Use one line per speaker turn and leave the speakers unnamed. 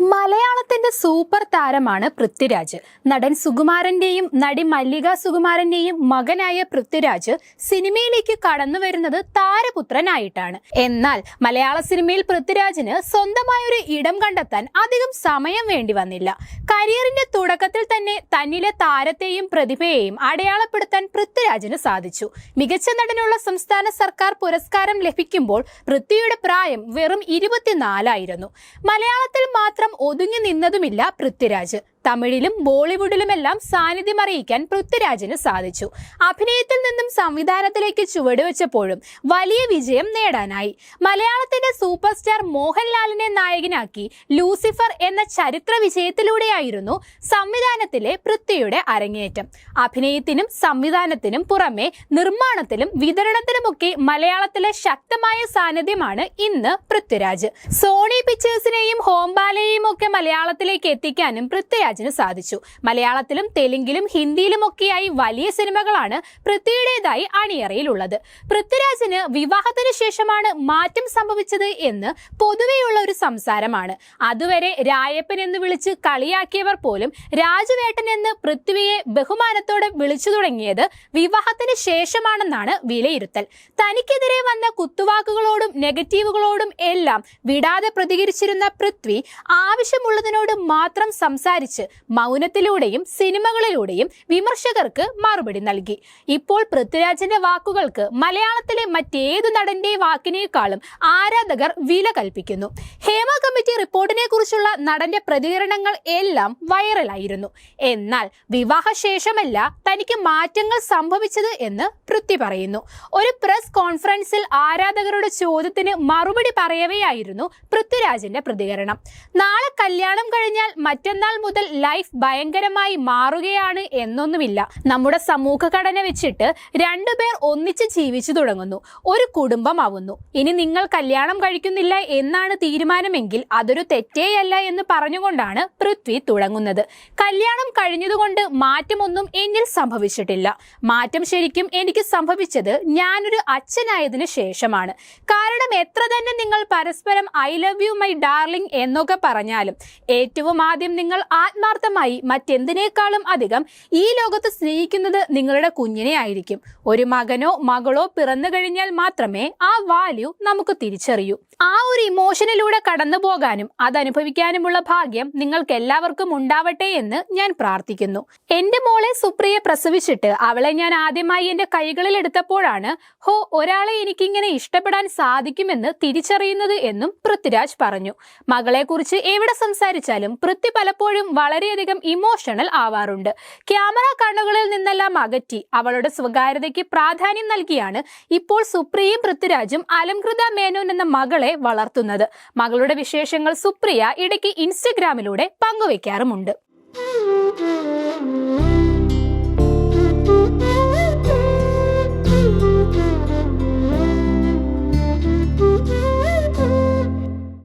മലയാളത്തിന്റെ സൂപ്പർ താരമാണ് പൃഥ്വിരാജ്. നടൻ സുകുമാരന്റെയും നടി മല്ലിക സുകുമാരന്റെയും മകനായ പൃഥ്വിരാജ് സിനിമയിലേക്ക് കടന്നു വരുന്നത് താരപുത്രനായിട്ടാണ്. എന്നാൽ മലയാള സിനിമയിൽ പൃഥ്വിരാജിന് സ്വന്തമായൊരു ഇടം കണ്ടെത്താൻ അധികം സമയം വേണ്ടി വന്നില്ല. കരിയറിന്റെ തുടക്കത്തിൽ തന്നെ തന്നിലെ താരത്തെയും പ്രതിഭയെയും അടയാളപ്പെടുത്താൻ പൃഥ്വിരാജിന് സാധിച്ചു. മികച്ച നടനുള്ള സംസ്ഥാന സർക്കാർ പുരസ്കാരം ലഭിക്കുമ്പോൾ പൃഥ്വിയുടെ പ്രായം വെറും ഇരുപത്തിനാലായിരുന്നു. മലയാളത്തിൽ മാത്രം ഒതുങ്ങി നിന്നതുമില്ല പൃഥ്വിരാജ്. തമിഴിലും ബോളിവുഡിലുമെല്ലാം സാന്നിധ്യം അറിയിക്കാൻ പൃഥ്വിരാജിന് സാധിച്ചു. അഭിനയത്തിൽ നിന്നും സംവിധാനത്തിലേക്ക് ചുവടുവെച്ചപ്പോഴും വലിയ വിജയം നേടാനായി. മലയാളത്തിന്റെ സൂപ്പർ സ്റ്റാർ മോഹൻലാലിനെ നായകനാക്കി ലൂസിഫർ എന്ന ചരിത്ര വിജയത്തിലൂടെയായിരുന്നു സംവിധാനത്തിലെ പൃഥ്വിയുടെ അരങ്ങേറ്റം. അഭിനയത്തിനും സംവിധാനത്തിനും പുറമെ നിർമ്മാണത്തിലും വിതരണത്തിലുമൊക്കെ മലയാളത്തിലെ ശക്തമായ സാന്നിധ്യമാണ് ഇന്ന് പൃഥ്വിരാജ്. സോണി പിക്ചേഴ്സിനെയും ഹോംബാലയെയും ഒക്കെ മലയാളത്തിലേക്ക് എത്തിക്കാനും പൃഥ്വിരാജിന് സാധിച്ചു. മലയാളത്തിലും തെലുങ്കിലും ഹിന്ദിയിലും ഒക്കെയായി വലിയ സിനിമകളാണ് പൃഥ്വിയുടേതായി അണിയറയിലുള്ളത്. പൃഥ്വിരാജിന് വിവാഹത്തിന് ശേഷമാണ് മാറ്റം സംഭവിച്ചത് എന്ന് പൊതുവെയുള്ള ഒരു സംസാരമാണ്. അതുവരെ രായപ്പൻ എന്ന് വിളിച്ച് കളിയാക്കിയവർ പോലും രാജുവേട്ടൻ എന്ന് പൃഥ്വിയെ ബഹുമാനത്തോടെ വിളിച്ചു തുടങ്ങിയത് വിവാഹത്തിന് ശേഷമാണെന്നാണ് വിലയിരുത്തൽ. തനിക്കെതിരെ വന്ന കുത്തുവാക്കുകളോടും നെഗറ്റീവുകളോടും എല്ലാം വിടാതെ പ്രതികരിച്ചിരുന്ന പൃഥ്വി ആവശ്യമുള്ളതിനോട് മാത്രം സംസാരിച്ച് മൗനത്തിലൂടെയും സിനിമകളിലൂടെയും വിമർശകർക്ക് മറുപടി നൽകി. ഇപ്പോൾ പൃഥ്വിരാജിന്റെ വാക്കുകൾക്ക് മലയാളത്തിലെ മറ്റേതു നടന്റെ വാക്കിനേക്കാളും ആരാധകർ വില കൽപ്പിക്കുന്നു. ഹേമ കമ്മിറ്റി റിപ്പോർട്ടിനെ കുറിച്ചുള്ള നടന്റെ പ്രതികരണങ്ങൾ എല്ലാം വൈറലായിരുന്നു. എന്നാൽ വിവാഹശേഷമല്ല തനിക്ക് മാറ്റങ്ങൾ സംഭവിച്ചത് എന്ന് പൃഥ്വി പറയുന്നു. ഒരു പ്രസ് കോൺഫറൻസിൽ ആരാധകരുടെ ചോദ്യത്തിന് മറുപടി പറയവെയായിരുന്നു പൃഥ്വിരാജിന്റെ പ്രതികരണം. നാളെ കല്യാണം കഴിഞ്ഞാൽ മറ്റന്നാൾ മുതൽ ലൈഫ് ഭയങ്കരമായി മാറുകയാണ് എന്നൊന്നുമില്ല. നമ്മുടെ സമൂഹഘടന വെച്ചിട്ട് രണ്ടുപേർ ഒന്നിച്ച് ജീവിച്ചു തുടങ്ങുന്നു. ഒരു കുടുംബമാവുന്നു. ഇനി നിങ്ങൾ കല്യാണം കഴിക്കുന്നില്ല എന്നാണ് തീരുമാനമെങ്കിൽ അതൊരു തെറ്റേയല്ല എന്ന് പറഞ്ഞുകൊണ്ടാണ് പൃഥ്വി തുടങ്ങുന്നത് കല്യാണം കഴിഞ്ഞതുകൊണ്ട് മാറ്റമൊന്നും എന്നിൽ സംഭവിച്ചിട്ടില്ല. മാറ്റം ശരിക്കും എനിക്ക് സംഭവിച്ചത് ഞാനൊരു അച്ഛനായതിനു ശേഷമാണ്. കാരണം എത്ര തന്നെ നിങ്ങൾ പരസ്പരം I love you my darling എന്നൊക്കെ പറഞ്ഞാലും ഏറ്റവും ആദ്യം നിങ്ങൾ ആത്മാർത്ഥമായി മറ്റെന്തിനേക്കാളും അധികം ഈ ലോകത്ത് സ്നേഹിക്കുന്നത് നിങ്ങളുടെ കുഞ്ഞിനെ ആയിരിക്കും. ഒരു മകനോ മകളോ പിറന്നു കഴിഞ്ഞാൽ മാത്രമേ ആ വാല്യൂ നമുക്ക് തിരിച്ചറിയൂ. ആ ഒരു ഇമോഷനിലൂടെ കടന്നു പോകാനും അത് അനുഭവിക്കാനുമുള്ള ഭാഗ്യം നിങ്ങൾക്ക് എല്ലാവർക്കും ഉണ്ടാവട്ടെ എന്ന് ഞാൻ പ്രാർത്ഥിക്കുന്നു. എന്റെ മോളെ സുപ്രിയെ പ്രസവിച്ചിട്ട് അവളെ ഞാൻ ആദ്യമായി എന്റെ കൈകളിൽ എടുത്തപ്പോഴാണ് ഹോ ഒരാളെ എനിക്കിങ്ങനെ ഇഷ്ടപ്പെടാൻ സാധിക്കുമെന്ന് തിരിച്ചറിയുന്നത് എന്നും പൃഥ്വിരാജ് പറഞ്ഞു. മകളെക്കുറിച്ച് എവിടെ സംസാരിച്ചാലും പൃഥ്വി പലപ്പോഴും വളരെയധികം ഇമോഷണൽ ആവാറുണ്ട്. ക്യാമറ കണ്ണുകളിൽ നിന്നെല്ലാം അകറ്റി അവളുടെ സ്വകാര്യതയ്ക്ക് പ്രാധാന്യം നൽകിയാണ് ഇപ്പോൾ സുപ്രിയയും പൃഥ്വിരാജും അലംകൃത മേനോൻ എന്ന മകളെ വളർത്തുന്നത്. മകളുടെ വിശേഷങ്ങൾ സുപ്രിയ ഇടയ്ക്ക് ഇൻസ്റ്റഗ്രാമിലൂടെ പങ്കുവെക്കാറുമുണ്ട്.